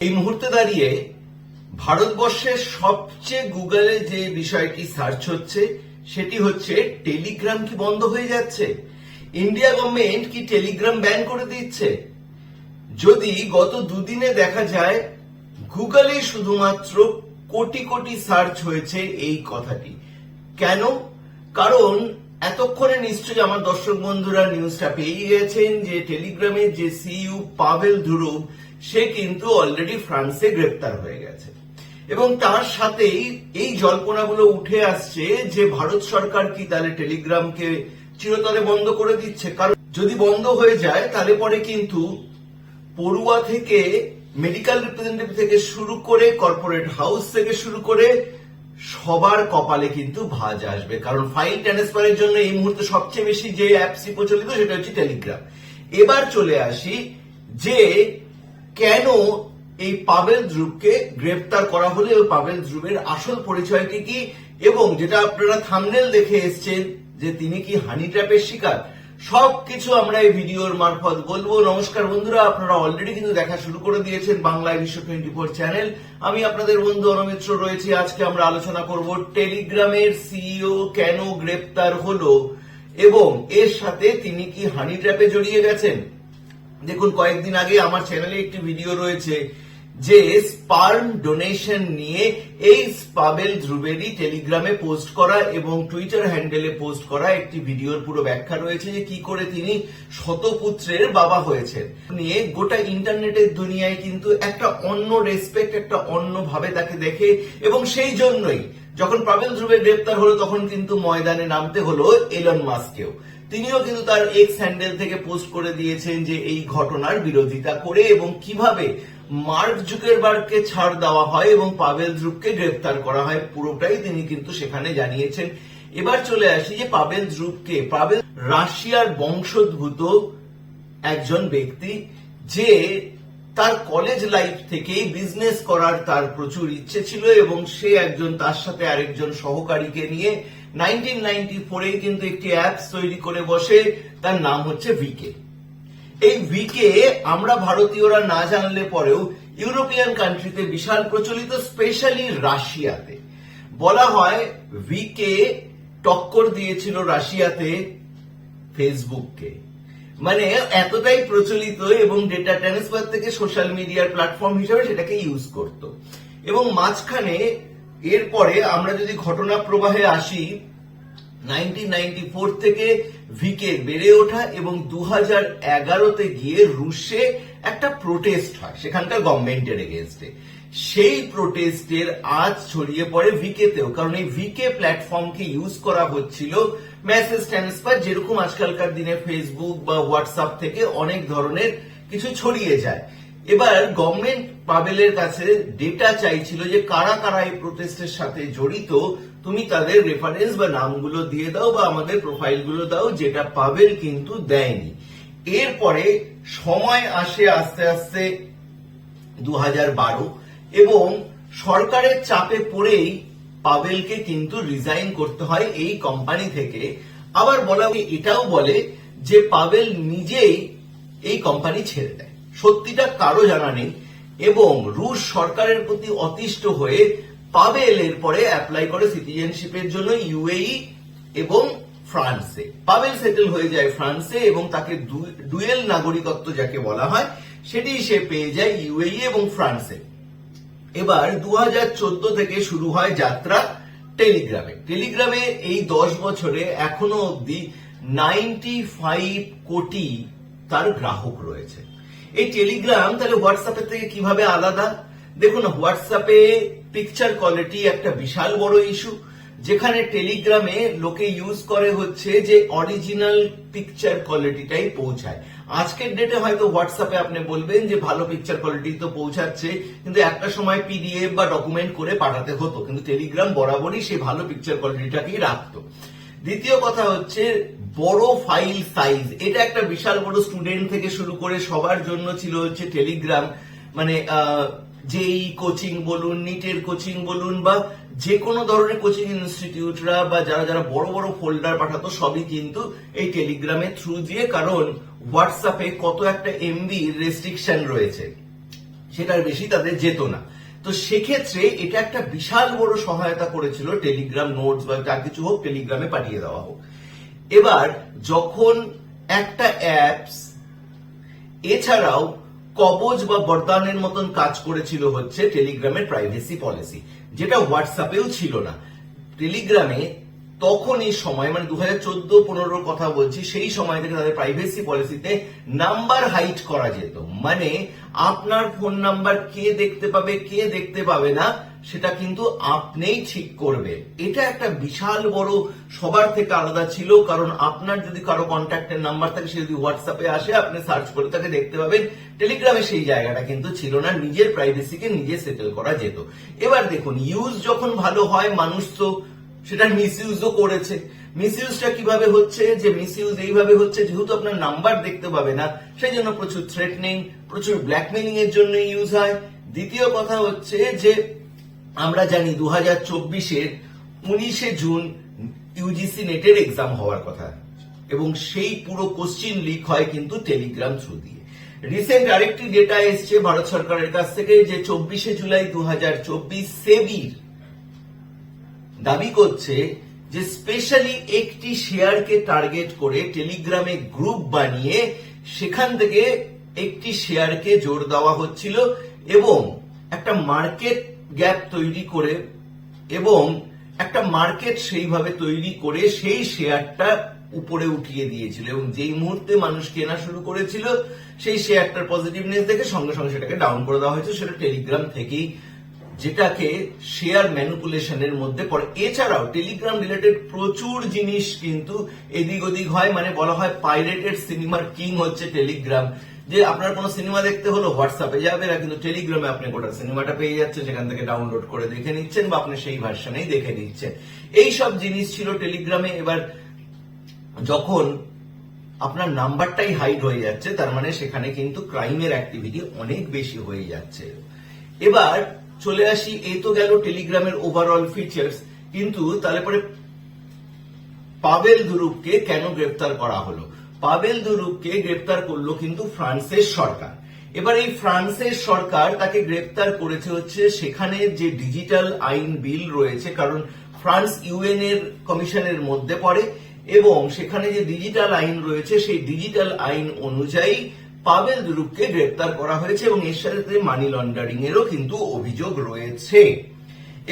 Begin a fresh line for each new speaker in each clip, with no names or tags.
এই মুহূর্তে দাঁড়িয়ে ভারতবর্ষের সবচেয়ে গুগলে যে বিষয়টি সার্চ হচ্ছে, সেটি হচ্ছে টেলিগ্রাম কি বন্ধ হয়ে যাচ্ছে? ইন্ডিয়া গভর্নমেন্ট কি টেলিগ্রাম ব্যান করে দিচ্ছে? যদি গত দুদিনে দেখা যায়, গুগলে শুধুমাত্র কোটি কোটি সার্চ হয়েছে এই কথাটি। কেন? কারণ এতক্ষণে নিশ্চয়ই আমার দর্শক বন্ধুরা নিউজটা পেয়ে গেছেন যে টেলিগ্রামের যে সিইউ পাভেল ধুরুব সে কিন্তু অলরেডি ফ্রান্সে গ্রেপ্তার হয়ে গেছে। এবং তার সাথেই এই জল্পনাগুলো উঠে আসছে যে ভারত সরকার কি তাহলে টেলিগ্রামকে চিরতরে বন্ধ করে দিচ্ছে? কারণ যদি বন্ধ হয়ে যায়, তাহলে পরে কিন্তু পড়ুয়া থেকে মেডিকেল রিপ্রেজেন্টেটিভ থেকে শুরু করে কর্পোরেট হাউস থেকে শুরু করে সবার কপালে কিন্তু ভাজ আসবে। কারণ ফাইল ট্রান্সফারের জন্য এই মুহূর্তে সবচেয়ে বেশি যে অ্যাপসই প্রচলিত, সেটা হচ্ছে টেলিগ্রাম এবার চলে আসি যে কেন এই পাবেল ধ্রুবকে গ্রেপ্তার করা হলো এবং পাবেল ধ্রুবের আসল পরিচয়টি কি? এবং যেটা আপনারা থামনেল দেখে এসছেন যে তিনি কি হানি ট্র্যাপের শিকার? সবকিছু আমরা এই ভিডিওর মারফত বলব। নমস্কার বন্ধুরা, আপনারা অলরেডি কিন্তু দেখা শুরু করে দিয়েছেন বাংলায় বিশ্ব টোয়েন্টি ফোর চ্যানেল। আমি আপনাদের বন্ধু অনমিত্র রয়েছি। আজকে আমরা আলোচনা করব টেলিগ্রামের সিইও কেন গ্রেপ্তার হলো এবং এর সাথে তিনি কি হানি ট্র্যাপে জড়িয়ে গেছেন? দেখুন, কয়েকদিন আগে আমার চ্যানেলে একটি ভিডিও রয়েছে যে স্পার্ম ডোনেশন নিয়ে এই পাবেল ধ্রুবেরই টেলিগ্রামে পোস্ট করা এবং টুইটার হ্যান্ডেলে পোস্ট করা একটি ভিডিওর পুরো ব্যাখ্যা রয়েছে যে কি করে তিনি শতপুত্রের বাবা হয়েছেন। নিয়ে গোটা ইন্টারনেটের দুনিয়ায় কিন্তু একটা অন্য রেসপেক্ট একটা অন্য ভাবে তাকে দেখে এবং সেই জন্যই যখন পাবেল ধ্রুবের গ্রেপ্তার হলো তখন কিন্তু ময়দানে নামতে হলো এলন মাস্কেও তিনিও কিন্তু তার এক্স হ্যান্ডেল থেকে পোস্ট করে দিয়েছেন যে এই ঘটনার বিরোধিতা করে এবং কীভাবে মার্ক জুকেরবার্গকে ছাড় দেওয়া হয় এবং পাবেল ধ্রুবকে গ্রেফতার করা হয়, পুরোটাই তিনি কিন্তু সেখানে জানিয়েছেন। এবার চলে আসি যে পাবেল ধ্রুবকে পাবেল রাশিয়ার বংশোদ্ভূত একজন ব্যক্তি যে তার কলেজ লাইফ থেকেই বিজনেস করার তার প্রচুর ইচ্ছে ছিল এবং সে একজন তার সাথে আরেকজন সহকারীকে নিয়ে নাইনটিন নাইনটি ফোরে কিন্তু একটি অ্যাপস তৈরি করে বসে, তার নাম হচ্ছে ভিকে এই ভিকে আমরা ভারতীয়রা না জানলে পরেও ইউরোপিয়ান কান্ট্রিতে বিশাল প্রচলিত স্পেশালি রাশিয়াতে। বলা হয় ভিকে টক্কর দিয়েছিল রাশিয়াতে ফেসবুককে মানে এতটাই প্রচলিত এবং ডেটা ট্রান্সফার থেকে সোশ্যাল মিডিয়ার প্ল্যাটফর্ম হিসেবে সেটাকে ইউজ করত। এবং মাঝখানে এরপরে আমরা যদি ঘটনা প্রবাহে আসি নাইনটিন থেকে ভিকে বেড়ে ওঠা এবং দু এগারোতে গিয়ে রুশে একটা প্রোটেস্ট হয়, সেখানকার গভর্নমেন্টের এগেনস্টে সেই প্রোটেস্টের আজ ছড়িয়ে পড়ে ভিকেতেও কারণ এই ভিকে প্ল্যাটফর্মকে ইউজ করা হচ্ছিল মেসেজ ট্রান্সফার যেরকম আজকালকার দিনে ফেসবুক বা হোয়াটসঅ্যাপ থেকে অনেক ধরনের কিছু ছড়িয়ে যায়। এবার গভর্নমেন্ট পাবেলের কাছে ডেটা চাইছিল যে কারা কারা এই প্রোটেস্টের সাথে জড়িত, তুমি তাদের রেফারেন্স বা নামগুলো দিয়ে দাও বা আমাদের প্রোফাইলগুলো দাও, যেটা পাবেল কিন্তু দেয়নি। এরপরে সময় আসে আস্তে আস্তে দু হাজার বারো। এবং সরকারের চাপে পড়েই পাবেলকে কিন্তু রিজাইন করতে হয় এই কোম্পানি থেকে। আবার বলা এটাও বলে যে পাবেল নিজেই এই কোম্পানি ছেড়ে দেয়। সত্যিটা কারও জানা নেই এবং রুশ সরকারের প্রতি অতিষ্ঠ হয়ে পাবেল এরপরে অ্যাপ্লাই করে সিটিজেনশিপের জন্য ইউএই এবং ফ্রান্সে। পাবেল সেটেল হয়ে যায় ফ্রান্সে এবং তাকে ডুয়েল নাগরিকত্ব যাকে বলা হয়, সেটি সে পেয়ে যায় ইউএই এবং ফ্রান্সে। এবার দু হাজার চোদ্দ থেকে শুরু হয় যাত্রা টেলিগ্রামে। টেলিগ্রামে এই দশ বছরে এখনও অবধি নাইনটি ফাইভ কোটি তার গ্রাহক রয়েছে। এই টেলিগ্রাম তাহলে হোয়াটসঅ্যাপের থেকে কীভাবে আলাদা? দেখুন, হোয়াটসঅ্যাপে পিকচার কোয়ালিটি একটা বিশাল বড় ইস্যু যেখানে টেলিগ্রামে লোকে ইউজ করে হচ্ছে যে অরিজিনাল পিকচার কোয়ালিটিটাই পৌঁছায়। আজকের ডেটে হয়তো হোয়াটসঅ্যাপে আপনি বলবেন যে ভালো পিকচার কোয়ালিটি তো পৌঁছাচ্ছে, কিন্তু একটা সময় পিডিএফ বা ডকুমেন্ট করে পাঠাতে হতো, কিন্তু টেলিগ্রাম বরাবরই সেই ভালো পিকচার কোয়ালিটিটাকেই রাখতো। দ্বিতীয় কথা হচ্ছে, বড় ফাইল সাইজ এটা একটা বিশাল বড় স্টুডেন্ট থেকে শুরু করে সবার জন্য ছিল হচ্ছে টেলিগ্রাম মানে যেই কোচিং বলুন নিটের কোচিং বলুন বা যে কোনো ধরনের কোচিং ইনস্টিটিউটরা বা যারা যারা বড় বড় ফোল্ডার পাঠাতো, সবই কিন্তু এই টেলিগ্রামের থ্রু দিয়ে, কারণ হোয়াটসঅ্যাপে কত একটা এমবি রেস্ট্রিকশন রয়েছে। সেটার বেশি তাদের যেত না। তো সেক্ষেত্রে এটা একটা বিশাল বড় সহায়তা করেছিল টেলিগ্রাম নোটস বা যা কিছু হোক টেলিগ্রামে পাঠিয়ে দেওয়া হোক। এবার যখন একটা অ্যাপস এছাড়াও কবজ বা বরদানের মতন কাজ করেছিল হচ্ছে টেলিগ্রামের প্রাইভেসি পলিসি যেটা হোয়াটসঅ্যাপেও ছিল না। টেলিগ্রামে তখন এই সময় মানে দু হাজার চোদ্দ পনেরোর কথা বলছি, সেই সময় থেকে তাদের প্রাইভেসি পলিসিতে নাম্বার হাইট করা যেত। মানে আপনার ফোন নাম্বার কে দেখতে পাবে, কে দেখতে পাবে না, সেটা কিন্তু আপনিই ঠিক করবে এটা একটা বিশাল বড়, সবার থেকে আলাদা ছিল, কারণ আপনার যদি কারও কন্ট্যাক্টের নাম্বার থাকে, সে যদি হোয়াটসঅ্যাপে আসে, আপনি সার্চ করে তাকে দেখতে পাবেন। টেলিগ্রামে সেই জায়গাটা কিন্তু ছিল না, নিজের প্রাইভেসিকে নিজে সেটেল করা যেত। এবার দেখুন ইউজ যখন ভালো হয়, মানুষ তো সেটা মিসইউজও করেছে। মিসইউজটা কীভাবে হচ্ছে? যে মিসইউজ এইভাবে হচ্ছে, যেহেতু আপনার নাম্বার দেখতে পাবে না সেই জন্য প্রচুর থ্রেটনিং প্রচুর ব্ল্যাকমেলিং এর জন্য ইউজ হয়। দ্বিতীয় কথা হচ্ছে যে, আমরা জানি দু হাজার চব্বিশের উনিশে জুন ইউজিসি নেটের এক্সাম হওয়ার কথা। এবং সেই পুরো কোশ্চিন লিক হয় কিন্তু টেলিগ্রাম থ্রু দিয়ে। রিসেন্ট আরেকটি ডেটা এসছে, ভারত সরকারের কাছ থেকে, যে চব্বিশে জুলাই দু হাজার চব্বিশ সেবির দাবি করছে যে স্পেশালি একটি শেয়ারকে টার্গেট করে টেলিগ্রামে গ্রুপ বানিয়ে সেখান থেকে একটি শেয়ারকে জোর দেওয়া হচ্ছিল এবং একটা মার্কেট গ্যাপ তৈরি করে এবং একটা মার্কেট সেইভাবে তৈরি করে সেই শেয়ারটা উপরে উঠিয়ে দিয়েছিল এবং যেই মুহূর্তে মানুষ কেনা শুরু করেছিল, সেই শেয়ারটার পজিটিভনেস দেখে সঙ্গে সঙ্গে সেটাকে ডাউন করে দেওয়া হয়েছে, সেটা টেলিগ্রাম থেকেই যেটাকে শেয়ার ম্যানুপুলেশনের মধ্যে পড়ে। এছাড়াও টেলিগ্রাম রিলেটেড প্রচুর জিনিস কিন্তু এদিক ওদিক হয় মানে বলা হয় পাইরেটেড সিনেমার কিং হচ্ছে টেলিগ্রাম যে আপনার কোনো সিনেমা দেখতে হলো হোয়াটসঅ্যাপে যাবে না, কিন্তু টেলিগ্রামে আপনি গোটা সিনেমাটা পেয়ে যাচ্ছেন, সেখান থেকে ডাউনলোড করে দেখে নিচ্ছেন বা আপনি সেই ভার্সনেই দেখে নিচ্ছেন। এই সব জিনিস ছিল টেলিগ্রামে এবার যখন আপনার নাম্বারটাই হাইড হয়ে যাচ্ছে, তার মানে সেখানে কিন্তু ক্রাইমের অ্যাক্টিভিটি অনেক বেশি হয়ে যাচ্ছে। এবার চলে আসি, এই তো গেল টেলিগ্রামের ওভারঅল ফিচার্স কিন্তু তাহলে পরে পাবেল দুরুপকে কেন গ্রেপ্তার করা হলো? পাবেল দুরুপকে গ্রেপ্তার করল কিন্তু ফ্রান্সের সরকার। এবার এই ফ্রান্সের সরকার তাকে গ্রেপ্তার করেছে হচ্ছে সেখানে যে ডিজিটাল আইন বিল রয়েছে, কারণ ফ্রান্স ইউএন এর কমিশনের মধ্যে পড়ে এবং সেখানে যে ডিজিটাল আইন রয়েছে, সেই ডিজিটাল আইন অনুযায়ী পাবেল দুরুপকে গ্রেপ্তার করা হয়েছে এবং এর সাথে মানি লন্ডারিং এরও কিন্তু অভিযোগ রয়েছে।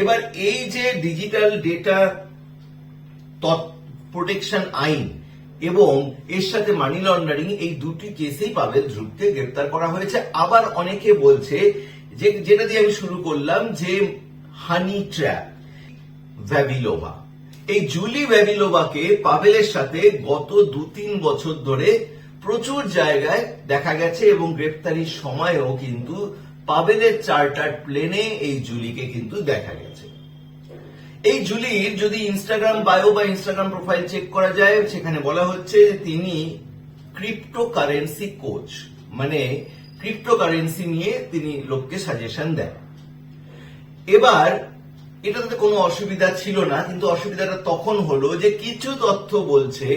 এবার এই যে ডিজিটাল ডেটা প্রোটেকশন আইন এবং এর সাথে মানি লন্ডারিং এই দুটি কেসেই পাবেল ধ্রুবকে গ্রেপ্তার করা হয়েছে। আবার অনেকে বলছে যে যেটা দিয়ে আমি শুরু করলাম যে হানি ট্র্যাপ ভ্যাবিলোভা এই জুলি ভ্যাবিলোভাকে পাবেলের সাথে গত দু তিন বছর ধরে প্রচুর জায়গায় দেখা গেছে এবং গ্রেপ্তারির সময়ও কিন্তু পাবেলের চার্টার প্লেনে এই জুলিকে কিন্তু দেখা গেছে। এই জুলির যদি ইনস্টাগ্রাম বায়ো বা ইনস্টাগ্রাম প্রোফাইল চেক করা যায়, সেখানে বলা হচ্ছে তিনি ক্রিপ্টো কারেন্সি কোচ মানে ক্রিপ্টো কারেন্সি নিয়ে তিনি লোককে সাজেশন দেন। এবার, এটাতে কোনো অসুবিধা ছিল না, কিন্তু অসুবিধাটা তখন হলো যে কিছু তথ্য বলছে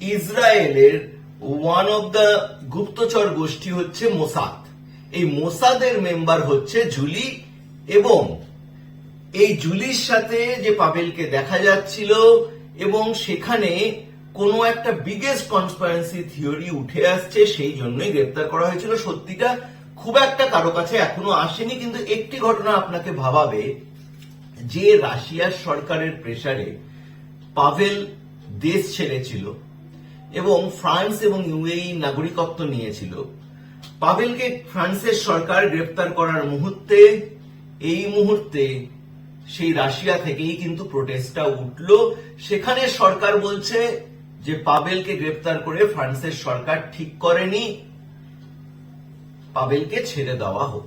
ইসরায়েলের ওয়ান অফ দ্য গুপ্তচর গোষ্ঠী হচ্ছে মোসাদ এই মোসাদের মেম্বার হচ্ছে জুলি এবং এই জুলির সাথে যে পাবেলকে দেখা যাচ্ছিল এবং সেখানে কোনো একটা বিগেস্ট কনসপারেন্সি থিওরি উঠে আসছে, সেই জন্যই গ্রেপ্তার করা হয়েছিল। সত্যিটা খুব একটা কারও কাছে এখনও আসেনি, কিন্তু একটি ঘটনা আপনাকে ভাবাবে, যে রাশিয়ার সরকারের প্রেসারে পাভেল দেশ ছেড়েছিল। এবং ফ্রান্স এবং ইউএই নাগরিকত্ব নিয়েছিল। পাভেলকে ফ্রান্সের সরকার গ্রেপ্তার করার মুহূর্তে, এই মুহূর্তে সেই রাশিয়া থেকেই কিন্তু প্রোটেস্টটা উঠল। সেখানে সরকার বলছে যে পাবেলকে গ্রেপ্তার করে ফ্রান্সের সরকার ঠিক করেনি। পাবেলকে ছেড়ে দেওয়া হোক।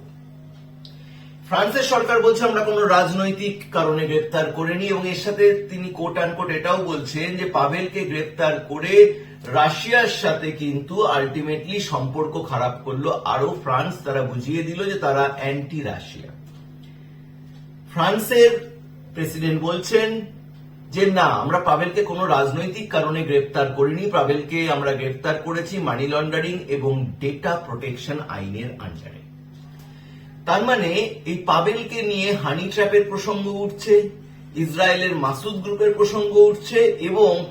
ফ্রান্সের সরকার বলছে, আমরা কোনো রাজনৈতিক কারণে গ্রেপ্তার করিনি। এবং এর সাথে তিনি কোট আনকোট এটাও বলছেন যে পাভেলকে গ্রেপ্তার করে রাশিয়ার সাথে কিন্তু আলটিমেটলি সম্পর্ক খারাপ করল। আরও ফ্রান্স তারা বুঝিয়ে দিল যে তারা অ্যান্টি রাশিয়া ফ্রান্সের প্রেসিডেন্ট বলছেন যে, না, আমরা পাভেলকে কোনো রাজনৈতিক কারণে গ্রেপ্তার করিনি। পাভেলকে আমরা গ্রেপ্তার করেছি মানি লন্ডারিং এবং ডেটা প্রোটেকশন আইনের আন্ডারে। তার মানে এই পাবেলকে নিয়ে হানি ট্র্যাপের প্রসঙ্গ উঠছে, ইসরায়েলের মাসুদ গ্রুপের প্রসঙ্গ উঠছে এবং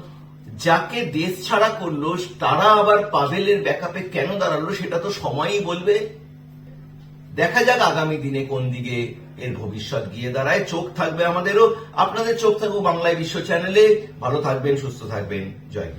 যাকে দেশ ছাড়া করল, তারা আবার পাভেলের ব্যাকআপে কেন দাঁড়াল সেটা তো সময়ই বলবে। দেখা যাক আগামী দিনে কোন দিকে এর ভবিষ্যৎ গিয়ে দাঁড়ায়। চোখ থাকবে আমাদেরও। আপনাদের চোখ থাকুক বাংলায় বিশ্ব চ্যানেলে। ভালো থাকবেন, সুস্থ থাকবেন। জয়